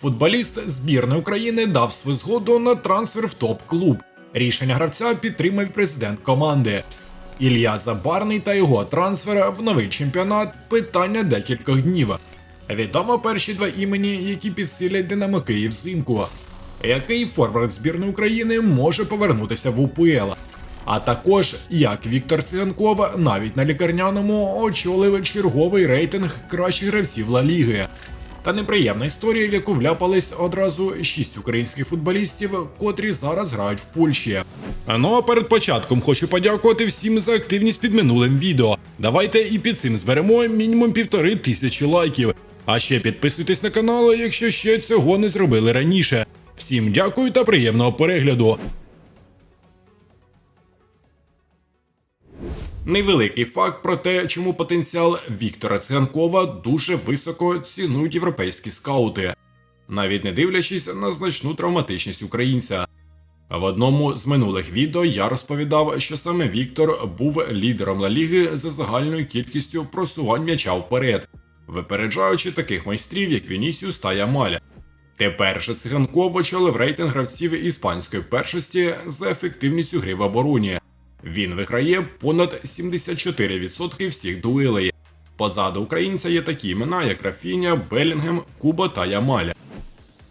Футболіст збірної України дав свою згоду на трансфер в топ-клуб. Рішення гравця підтримав президент команди. Ілля Забарний та його трансфер в новий чемпіонат питання декількох днів. Відомо перші два імені, які підсилять Динамо Київ взимку. Який форвард збірної України може повернутися в УПЛ? А також як Віктор Циганков навіть на лікарняному очолив черговий рейтинг кращих гравців Ла Ліги. Та неприємна історія, в яку вляпались одразу шість українських футболістів, котрі зараз грають в Польщі. Ну а перед початком хочу подякувати всім за активність під минулим відео. Давайте і під цим зберемо мінімум півтори тисячі лайків. А ще підписуйтесь на канал, якщо ще цього не зробили раніше. Всім дякую та приємного перегляду. Невеликий факт про те, чому потенціал Віктора Циганкова дуже високо цінують європейські скаути, навіть не дивлячись на значну травматичність українця. В одному з минулих відео я розповідав, що саме Віктор був лідером Ла Ліги за загальною кількістю просувань м'яча вперед, випереджаючи таких майстрів, як Вінісіус та Ямаль. Тепер же Циганков очолив рейтинг гравців іспанської першості за ефективністю гри в обороні. Він виграє понад 74% всіх дуелей. Позаду українця є такі імена, як Рафіня, Белінгем, Куба та Ямаль.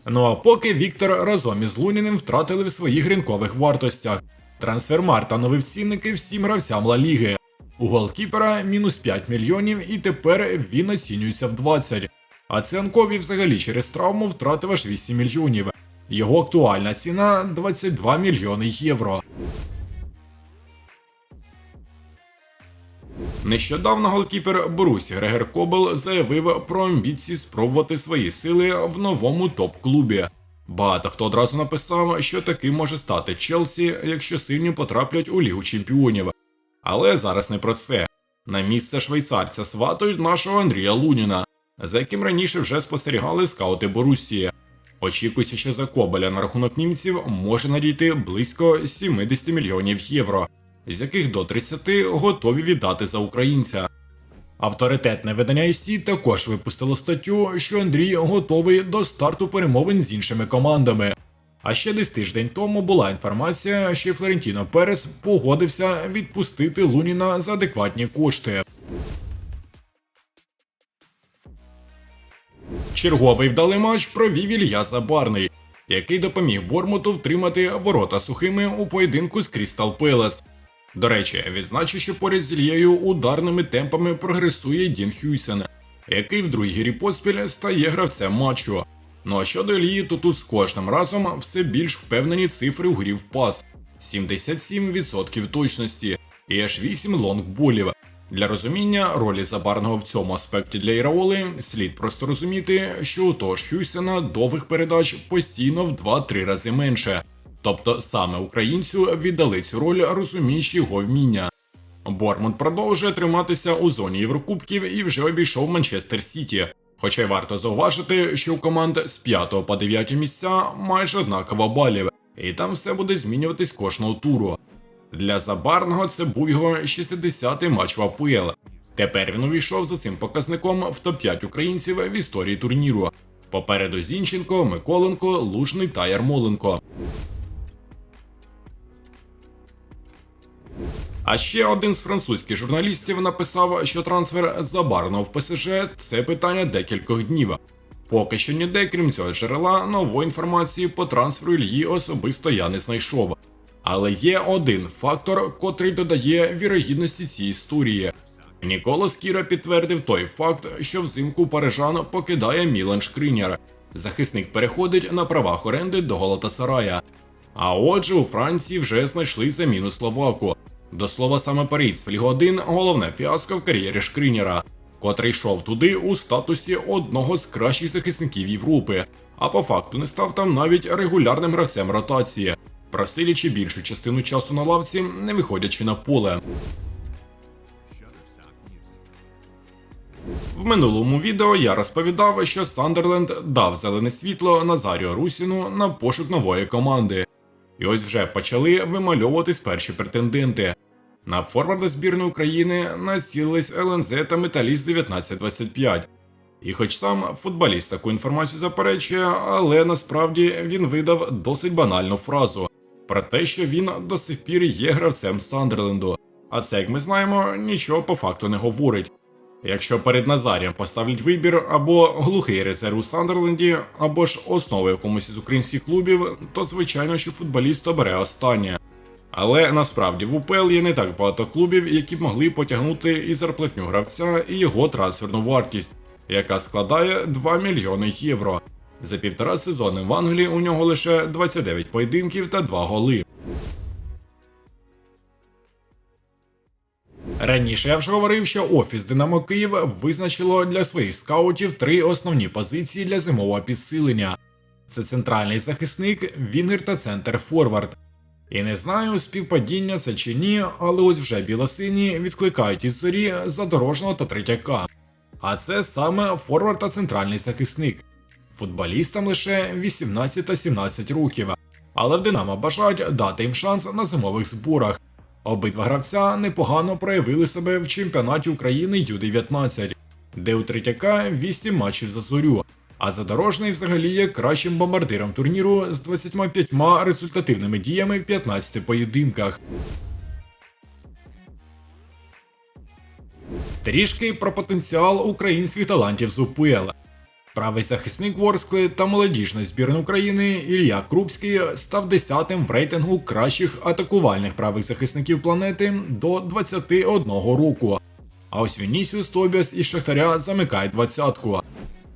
Ну а поки Віктор разом із Луніним втратили в своїх ринкових вартостях. Трансфермар та нові цінники всім гравцям Ла Ліги. У голкіпера мінус 5 мільйонів і тепер він оцінюється в 20. А Цианкові взагалі через травму втратив аж 8 мільйонів. Його актуальна ціна 22 мільйони євро. Нещодавно голкіпер Борусі Грегер Кобел заявив про амбіції спробувати свої сили в новому топ-клубі. Багато хто одразу написав, що таким може стати Челсі, якщо сильні потраплять у Лігу чемпіонів. Але зараз не про це. На місце швейцарця сватують нашого Андрія Луніна, за яким раніше вже спостерігали скаути Борусії. Очікується, що за Кобеля на рахунок німців може надійти близько 70 мільйонів євро з яких до 30 готові віддати за українця. Авторитетне видання IC також випустило статтю, що Андрій готовий до старту перемовин з іншими командами. А ще десь тиждень тому була інформація, що Флорентіно Перес погодився відпустити Луніна за адекватні кошти. Черговий вдалий матч провів Ілья Забарний, який допоміг Бормуту втримати ворота сухими у поєдинку з Крістал Пелес. До речі, відзначу, що поряд з Ільєю ударними темпами прогресує Дін Хюйсен, який в другій грі поспіль стає гравцем матчу. Ну а щодо Ільї, то тут з кожним разом все більш впевнені цифри у грі в пас: 77% точності і аж 8 лонгболів. Для розуміння ролі забарного в цьому аспекті для Іраоли слід просто розуміти, що у того ж Хюйсена довгих передач постійно в 2-3 рази менше. Тобто саме українцю віддали цю роль розуміючи його вміння. Бормунд продовжує триматися у зоні Єврокубків і вже обійшов Манчестер Сіті. Хоча й варто зауважити, що у команд з 5 по 9 місця майже однаково балів, і там все буде змінюватись кожного туру. Для Забарного це був його 60-й матч в АПЛ. Тепер він увійшов за цим показником в топ-5 українців в історії турніру. Попереду Зінченко, Миколенко, Лужний та Ярмоленко. А ще один з французьких журналістів написав, що трансфер Забарного в ПСЖ це питання декількох днів. Поки що ніде, крім цього джерела, нової інформації по трансферу Ільї особисто я не знайшов. Але є один фактор, котрий додає вірогідності цієї історії. Ніколас Кіра підтвердив той факт, що взимку парижан покидає Мілан Шкриняр. Захисник переходить на правах оренди до Галатасарая. А отже, у Франції вже знайшли заміну Словаку. До слова, саме Паріс в Лігу 1 головне фіаско в кар'єрі Шкриняра, котрий йшов туди у статусі одного з кращих захисників Європи, а по факту не став там навіть регулярним гравцем ротації, просилячи більшу частину часу на лавці, не виходячи на поле. В минулому відео я розповідав, що Сандерленд дав зелене світло Назаріо Русіну на пошук нової команди. І ось вже почали вимальовуватись перші претенденти. На форварда збірної України націлились ЛНЗ та Металіст 1925. І хоч сам футболіст таку інформацію заперечує, але насправді він видав досить банальну фразу про те, що він до сих пір є гравцем Сандерленду. А це, як ми знаємо, нічого по факту не говорить. Якщо перед Назарієм поставлять вибір або глухий резерв у Сандерленді, або ж основи якомусь із українських клубів, то звичайно, що футболіст обере останнє. Але насправді в УПЛ є не так багато клубів, які б могли потягнути і зарплатню гравця, і його трансферну вартість, яка складає 2 мільйони євро. За півтора сезони в Англії у нього лише 29 поєдинків та 2 голи. Раніше я вже говорив, що офіс Динамо Київ визначило для своїх скаутів три основні позиції для зимового підсилення: це центральний захисник, Вінгер та центр Форвард. І не знаю, співпадіння це чи ні, але ось вже білосині відкликають із зорі задорожного та третяка. А це саме форвард та центральний захисник. Футболістам лише 18 та 17 років, але в Динамо бажають дати їм шанс на зимових зборах. Обидва гравця непогано проявили себе в чемпіонаті України Ю-19, де у третяка 8 матчів за зорю, а задорожний взагалі є кращим бомбардиром турніру з 25 результативними діями в 15 поєдинках. Трішки про потенціал українських талантів з УПЛ. Правий захисник Ворскли та молодіжної збірної України Ілля Крупський став десятим в рейтингу кращих атакувальних правих захисників планети до 21 року. А ось Вінісіус Тобіас із Шахтаря замикає двадцятку.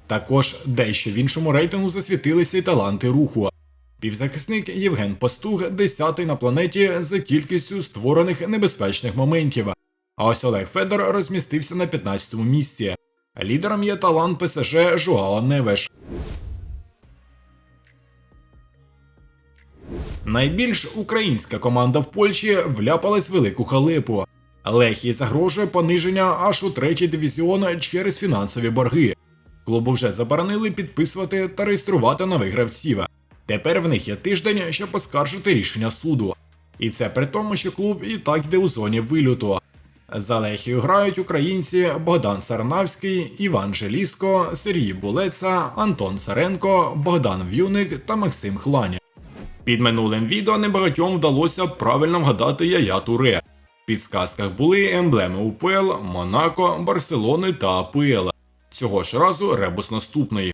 Також дещо в іншому рейтингу засвітилися й таланти руху. Півзахисник Євген Пастух десятий на планеті за кількістю створених небезпечних моментів. А ось Олег Федор розмістився на 15-му місці. Лідером є талант ПСЖ Жуао Невеш. Найбільш українська команда в Польщі вляпалась в велику халепу. Лехії загрожує пониження аж у третій дивізіон через фінансові борги. Клубу вже заборонили підписувати та реєструвати нових гравців. Тепер в них є тиждень, щоб оскаржити рішення суду. І це при тому, що клуб і так йде у зоні вильоту. За Лехію грають українці Богдан Сарнавський, Іван Желіско, Сергій Булеца, Антон Царенко, Богдан В'юник та Максим Хлань. Під минулим відео небагатьом вдалося правильно вгадати Яя Туре. В підсказках були емблеми УПЛ, Монако, Барселони та АПЛ. Цього ж разу ребус наступний.